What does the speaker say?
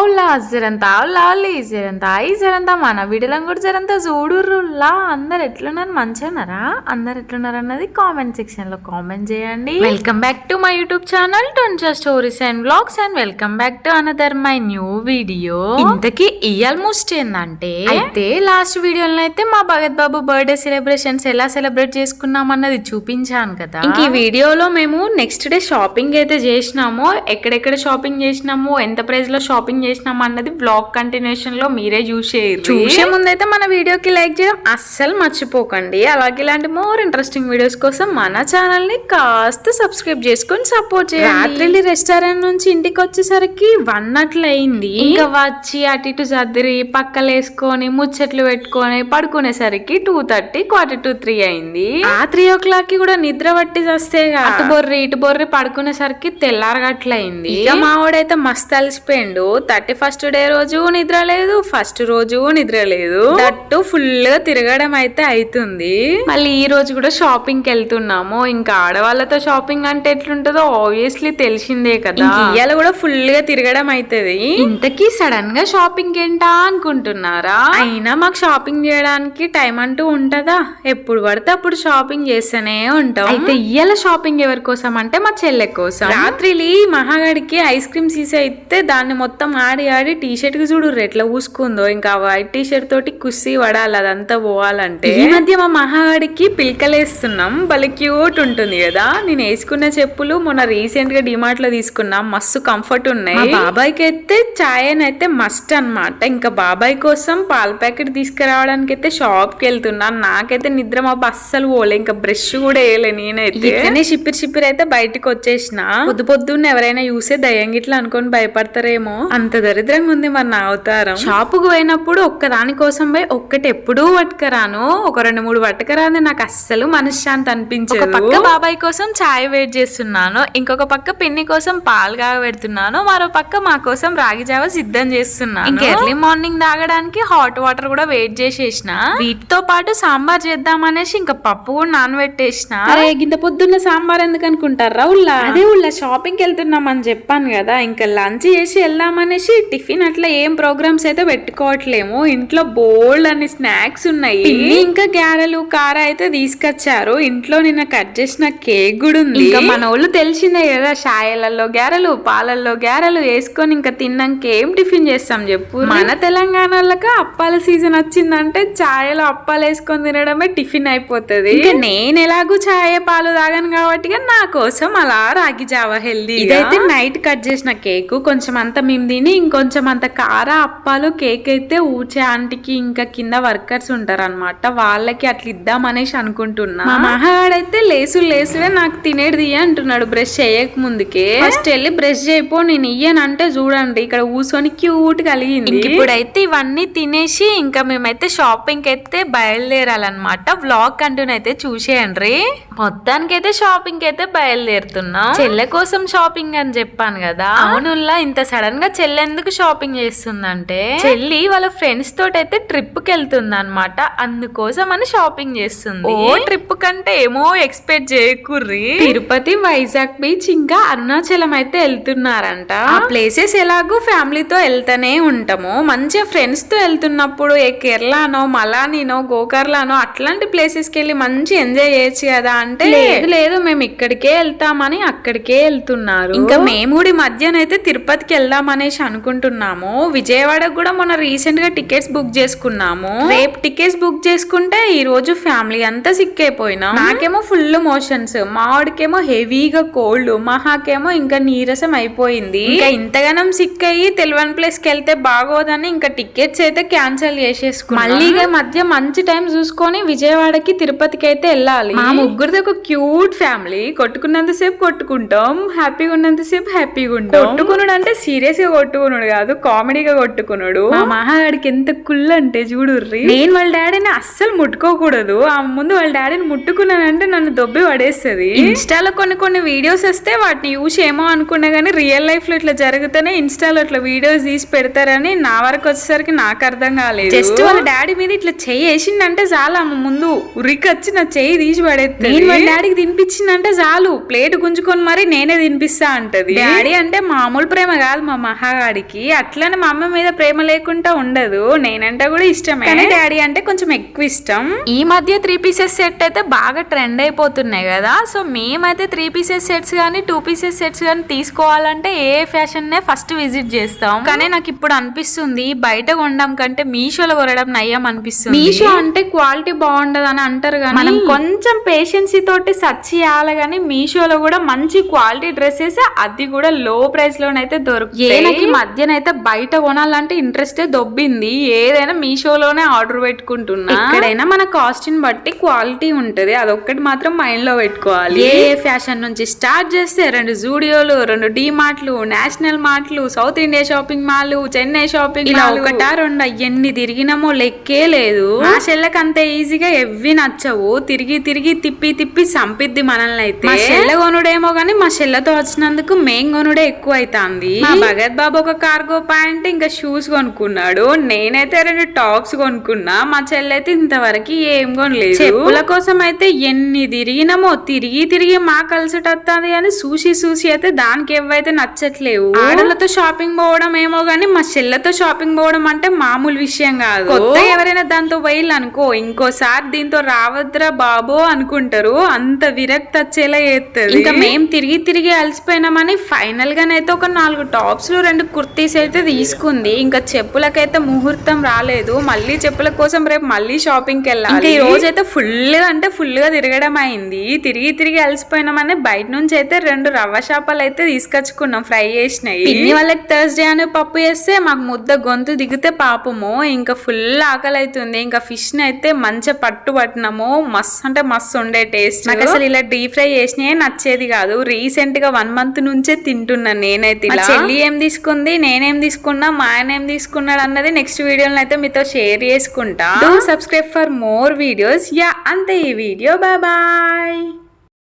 ఓలా జరంతా ఓలా ఓలీ జరంతా ఈ జరంతా మన వీడియోలో కూడా జరంతా చూడుర్రులా అందరు ఎట్లున్నారు? మంచిగున్నారా అందరు ఎట్లున్నారు అన్నది కామెంట్ సెక్షన్లో కామెంట్ చేయండి. Welcome back to my YouTube channel టొంచా stories and blogs and welcome back to another my new video ఇంతకీ ఈ ఆల్మోస్ట్ ఏందంటే? అయితే లాస్ట్ వీడియోలో అయితే మా భగత్ బాబు బర్త్డే సెలబ్రేషన్స్ ఎలా సెలబ్రేట్ చేసుకున్నాం అన్నది చూపించాను కదా. ఇంక ఈ వీడియోలో మేము నెక్స్ట్ డే షాపింగ్ అయితే చేసినామో ఎక్కడెక్కడ షాపింగ్ చేసినామో ఎంత ప్రైస్లో షాపింగ్ చేసినాము అన్నది బ్లాగ్ కంటిన్యూషన్లో మీరే చూసేయరు చూసే ముందైతే మన వీడియోకి లైక్ చేయడం అస్సలు మర్చిపోకండి. అలాగే ఇలాంటి మోర్ ఇంట్రెస్టింగ్ వీడియోస్ కోసం మన ఛానల్ని కాస్త సబ్స్క్రైబ్ చేసుకొని సపోర్ట్ చేయండి. రాత్రి రెస్టారెంట్ నుంచి ఇంటికి వచ్చేసరికి వన్ అట్లా అయింది ఇంకా వచ్చి అటు ఇటు సర్దిరి పక్కలేసుకొని ముచ్చట్లు పెట్టుకొని పడుకునేసరికి two thirty quarter to three అయింది. ఆ త్రీ ఓ క్లాక్కి కూడా నిద్ర పట్టి వస్తే అటు బొర్రి ఇటు బొర్రి పడుకునేసరికి తెల్లారగట్లయింది. ఇక మావాడైతే మస్తు అలసిపోయిండు. థర్టీ ఫస్ట్ డే రోజు నిద్ర లేదు ఫస్ట్ రోజు నిద్ర లేదు. దట్టు ఫుల్గా తిరగడం అయితే అవుతుంది మళ్ళీ ఈ రోజు కూడా షాపింగ్కి వెళ్తున్నాము. ఇంకా ఆడవాళ్ళతో షాపింగ్ అంటే ఎట్లుంటుందో ఆబ్వియస్లీ తెలిసిందే కదా. ఇవాళ కూడా ఫుల్గా తిరగడం అవుతుంది ఇంతకీ సడన్గా షాపింగ్ ఏంటా అనుకుంటున్నారా? అయినా మాకు షాపింగ్ చేయడానికి టైం అంటూ ఉంటదా? ఎప్పుడు పడితే అప్పుడు షాపింగ్ చేస్తూనే ఉంటాం. అయితే ఇయ్యాల షాపింగ్ ఎవరి కోసం అంటే మా చెల్లె కోసం. రాత్రిలి మహాగడికి ఐస్ క్రీమ్ సీసా అయితే దాన్ని మొత్తం ఆడి ఆడి టీ షర్ట్కి చూడు ఎట్లా ఊసుకుందో ఇంకా వైట్ టీ షర్ట్ తోటి కుస్సి పడాలి అదంతా పోవాలంటే ఈ మధ్య మా మహాగడికి పిల్కలేస్తున్నాం. భలే క్యూట్ ఉంటుంది కదా. నేను వేసుకున్న చెప్పులు మొన్న రీసెంట్గా డిమార్ట్లో తీసుకున్నా. మస్తు కంఫర్ట్ ఉన్నాయి. బాబాయ్కి అయితే చాయ్ అని అయితే మస్ట్ అన్నమాట. ఇంకా బాబాయ్ కోసం పాల ప్యాకెట్ తీసుకురావడానికి అయితే షాప్కి వెళ్తున్నా. నాకైతే నిద్ర మా అస్సలు పోలే. ఇంకా బ్రష్ కూడా వేయలే నేనైతే. ఇట్లనే షిప్పిరి షిప్పిరి అయితే బయటకు వచ్చేసిన. పొద్దు పొద్దున్న ఎవరైనా చూసే దయ్యం గిట్లా అనుకొని భయపడతారేమో. అంత దరిద్రంగా ఉంది మరి నా అవతారం. షాపుకు పోయినప్పుడు ఒక్క దాని కోసం పోయి ఒక్కటి ఎప్పుడూ పట్టుకరాను. ఒక రెండు మూడు పట్టుకరాని నాకు అస్సలు మనశ్శాంతి అనిపించదు. పక్క బాబాయ్ కోసం చాయ్ వెయిట్ చేస్తున్నాను. ఇంకొక పక్క పిన్ని కోసం పాలు కాగబెడుతున్నాను. మరో పక్క మా కోసం రాగి జావ సిద్ధం చేస్తున్నాను. ఇంకా ఎర్లీ మార్నింగ్ తాగడానికి హాట్ వాటర్ కూడా వెయిట్ చేసేసిన. వీటితో పాటు సాంబార్ చేద్దాం అనేసి ఇంకా పప్పు కూడా నానబెట్టేసిన. అరే గింత పొద్దున్న సాంబార్ ఎందుకు అనుకుంటారా ఉల్లా? అదే ఉల్లా షాపింగ్ వెళ్తున్నాం అని చెప్పాను కదా. ఇంకా లంచ్ చేసి వెళ్దామనేసి టిఫిన్ అట్లా ఏం ప్రోగ్రామ్స్ అయితే పెట్టుకోవట్లేము. ఇంట్లో బోల్డ్ అని స్నాక్స్ ఉన్నాయి. ఇంకా గ్యారెలు కార అయితే తీసుకొచ్చారు. ఇంట్లో నిన్న కట్ చేసిన కేక్ కూడా ఉంది. ఇంకా మన వాళ్ళు తెలిసిందే కదా షాయలలో గ్యారెలు పాలల్లో గ్యారెలు వేసుకొని ఇంకా తిన్నాక ఏం టిఫిన్ చేస్తాం చెప్పు. మన తెలంగాణ వాళ్ళకి అప్పాల సీజన్ వచ్చిందంటే ఛాయలో అప్పాలు వేసుకొని తినడమే టిఫిన్ అయిపోతుంది. నేను ఎలాగూ ఛాయ పాలు తాగాను కాబట్టి నా కోసం అలా రాగి జావా హెల్దీ ఇదైతే నైట్ కట్ చేసిన కేక్. కొంచెం అంత మేము తిని ఇంకొంచెం అంత కార అప్పాలు కేక్ అయితే ఊచే ఆంటీకి ఇంకా కింద వర్కర్స్ ఉంటారు అనమాట వాళ్ళకి అట్లా ఇద్దాం అనేసి అనుకుంటున్నా. మా మహాడైతే లేసు లేసుడే నాకు తినేది అంటున్నాడు. బ్రష్ చేయక ముందుకే. ఫస్ట్ వెళ్ళి బ్రష్ చేయపో నేను ఇయ్యనంటే చూడండి. ఇక్కడ కూర్చొని క్యూట్ కలిగింది. ఇప్పుడైతే ఇవన్నీ తినేసి ఇంకా మేమైతే షాపింగ్ అయితే బయలుదేరాలన్నమాట. వ్లాగ్ కంటూన్ అయితే చూసేయండి మొత్తానికైతే షాపింగ్ అయితే బయలుదేరుతున్నాం. చెల్లె కోసం షాపింగ్ అని చెప్పాను కదా. అవునుల్లా ఇంత సడన్గా చెల్లె ఎందుకు షాపింగ్ చేస్తుందంటే చెల్లి వాళ్ళ ఫ్రెండ్స్ తోటి అయితే ట్రిప్కి వెళ్తుంది అనమాట అందుకోసం అని షాపింగ్ చేస్తుంది. ఓ ట్రిప్ కంటే ఏమో ఎక్స్పెక్ట్ చేయకుర్రి. తిరుపతి వైజాగ్ బీచ్ ఇంకా అరుణాచలం అయితే వెళ్తున్నారంట. ఆ ప్లేసెస్ ఎలాగో ఫ్యామిలీతో వెళ్తానే ఉంటాము. మంచిగా ఫ్రెండ్స్తో వెళ్తున్నప్పుడు ఏ కేరళనో మలానీనో గోకర్లానో అట్లాంటి ప్లేసెస్కి వెళ్ళి మంచి ఎంజాయ్ చేయొచ్చు కదా అంటే లేదు లేదు మేము ఇక్కడికే వెళ్తామని అక్కడికే వెళ్తున్నారు. ఇంకా మేము కూడా మధ్యనైతే తిరుపతికి వెళ్దాం అనేసి అనుకుంటున్నాము విజయవాడకు కూడా మొన్న రీసెంట్గా టికెట్స్ బుక్ చేసుకున్నాము. రేపు టికెట్స్ బుక్ చేసుకుంటే ఈ రోజు ఫ్యామిలీ అంతా సిక్ అయిపోయినా? నాకేమో ఫుల్ మోషన్స్ మావాడికేమో హెవీగా కోల్డ్ మహాకేమో ఇంకా నీరసం అయిపోయింది. ఇంకా ఇంతగానం సిక్ అయ్యి తెలివని ప్లేస్కి వెళ్తే బాగోదని ఇంకా టికెట్స్ అయితే క్యాన్సిల్ చేసేసుకున్నాం. మళ్ళీ మధ్య మంచి టైం చూసుకొని విజయవాడకి తిరుపతికి అయితే వెళ్ళాలి. మా ముగ్గురిది ఒక క్యూట్ ఫ్యామిలీ. కొట్టుకున్నంతసేపు కొట్టుకుంటాం హ్యాపీగా ఉన్నంతసేపు హ్యాపీగా ఉంటాం కొట్టుకున్నాడు అంటే సీరియస్గా కొట్టుకున్నాడు కాదు కామెడీగా కొట్టుకున్నాడు మా మహాగాడికి ఎంత కుల్ అంటే చూడుర్రి. నేను వాళ్ళ డాడీని అస్సలు ముట్టుకోకూడదు. ఆ ముందు వాళ్ళ డాడీని ముట్టుకున్నానంటే నన్ను దొబ్బి పడేస్తుంది. ఇన్స్టాలో కొన్ని కొన్ని వీడియోస్ వస్తే వాటిని చూసి ఏమో అనుకున్నా కానీ రియల్ లైఫ్లో ఇట్లా జరిగితేనే ఇన్స్టాలో ఇట్లా వీడియోస్ తీసి పెడతారని నా వరకు వచ్చేసరికి నాకు అర్థం కాలేదు. జస్ట్ వాళ్ళ డాడీ మీద ఇట్లా చెయ్యి వేసిందంటే చాలా. ఆమె ముందు ఉరికొచ్చి నా చెయ్యి తీసి పడేస్తుంది నేను వాళ్ళ డాడీకి తినిపించిందంటే చాలు. ప్లేట్ గుంజుకొని మరి నేనే తినిపిస్తా అంటది. డాడీ అంటే మామూలు ప్రేమ కాదు మా మహాగాడు. పిల్లగాడికి అట్లనే మా అమ్మ మీద ప్రేమ లేకుండా ఉండదు. నేనంటే కూడా ఇష్టమే. కానీ డాడీ అంటే కొంచెం ఎక్కువ ఇష్టం. ఈ మధ్య త్రీ పీసెస్ సెట్ అయితే బాగా ట్రెండ్ అయిపోతున్నాయి కదా. సో మేమైతే త్రీ పీసెస్ సెట్స్ కానీ టూ పీసెస్ సెట్స్ కానీ తీసుకోవాలంటే ఏ ఫ్యాషన్ నే ఫస్ట్ విజిట్ చేస్తాం. కానీ నాకు ఇప్పుడు అనిపిస్తుంది బయట కొనడం కంటే మీషోలో కొనడం నయ్యం అనిపిస్తుంది. మీషో అంటే క్వాలిటీ బాగుండదు అని అంటారు కానీ మనం కొంచెం పేషెన్సీ తోటి సర్చ్ చేయాలి కానీ మీషోలో కూడా మంచి క్వాలిటీ డ్రెస్సెస్ అది కూడా లో ప్రైస్ లోనైతే దొరుకుతాయి. మధ్యనైతే బయట కొనాలంటే ఇంట్రెస్ట్ దొబ్బింది. ఏదైనా మీషోలోనే ఆర్డర్ పెట్టుకుంటున్నా. ఎక్కడైనా మన కాస్ట్ని బట్టి క్వాలిటీ ఉంటది. అదొక్కటి మాత్రం మైండ్లో పెట్టుకోవాలి. ఏ ఫ్యాషన్ నుంచి స్టార్ట్ చేస్తే రెండు జూడియోలు రెండు డి మార్ట్లు national మార్ట్లు South India shopping mall Chennai shopping ఇలా ఒకటా రెండు ఎన్ని తిరిగినామో లెక్కే లేదు. మా చెల్లెకి అంత ఈజీగా ఎవ్వి నచ్చవు. తిరిగి తిరిగి తిప్పి తిప్పి సంపిద్ది మనల్ని అయితే మా చెల్లె కొనుడేమో గానీ మా చెల్లెతో వచ్చినందుకు మేం కొనుడే ఎక్కువ అవుతుంది భగత్ బాబు ఒక కార్గో ప్యాంట్ ఇంకా షూస్ కొనుక్కున్నాడు. నేనైతే రెండు టాప్స్ కొనుక్కున్నా. మా చెల్లె అయితే ఇంతవరకు ఏం కొనలేదు. చెప్పుల కోసం అయితే ఎన్ని తిరిగినామో తిరిగి తిరిగి మా కలిసిటత్తాది అని సూసి సూసి అయితే దానికి ఏవైతే నచ్చట్లేవు. ఆడలతో షాపింగ్ పోవడం ఏమో గానీ మా చెల్లెతో షాపింగ్ పోవడం అంటే మామూలు విషయం కాదు. కొత్త ఎవరైనా దాంతో పోయిల్లు అనుకో ఇంకోసారి దీంతో రావద్దురా బాబో అనుకుంటారు. అంత విరక్తి వచ్చేలా చేస్తుంది ఇంకా మేం తిరిగి తిరిగి అలసిపోయినామని ఫైనల్ గానైతే ఒక నాలుగు టాప్స్లో రెండు కుర్తీస్ అయితే తీసుకుంది. ఇంకా చెప్పులకైతే ముహూర్తం రాలేదు. మళ్ళీ చెప్పుల కోసం రేపు మళ్ళీ షాపింగ్కి వెళ్ళాలి ఈ రోజు అయితే ఫుల్గా అంటే ఫుల్గా తిరగడం అయింది. తిరిగి తిరిగి అలసిపోయినామని బయట నుంచి అయితే రెండు రవ్వ చేపలు అయితే తీసుకొచ్చుకున్నాం. ఫ్రై చేసినాయి పిన్ని వాళ్ళకి థర్స్డే అని పప్పు చేస్తే మాకు ముద్ద గొంతు దిగితే పాపము. ఇంకా ఫుల్ ఆకలి అవుతుంది ఇంకా ఫిష్ని అయితే మంచిగా పట్టు పట్టినాము. మస్తు అంటే మస్తు ఉండే టేస్ట్. నాకు అసలు ఇలా డీప్ ఫ్రై చేసినాయే నచ్చేది కాదు. రీసెంట్గా వన్ మంత్ నుంచే తింటున్నాను నేనైతే చెల్లి ఏం తీసుకుంది? నేనేం తీసుకున్నా మా ఆయన ఏం తీసుకున్నాడు అన్నది నెక్స్ట్ వీడియోలో అయితే మీతో షేర్ చేసుకుంటా. Do subscribe for more videos yeah అంతే ఈ వీడియో. బాయ్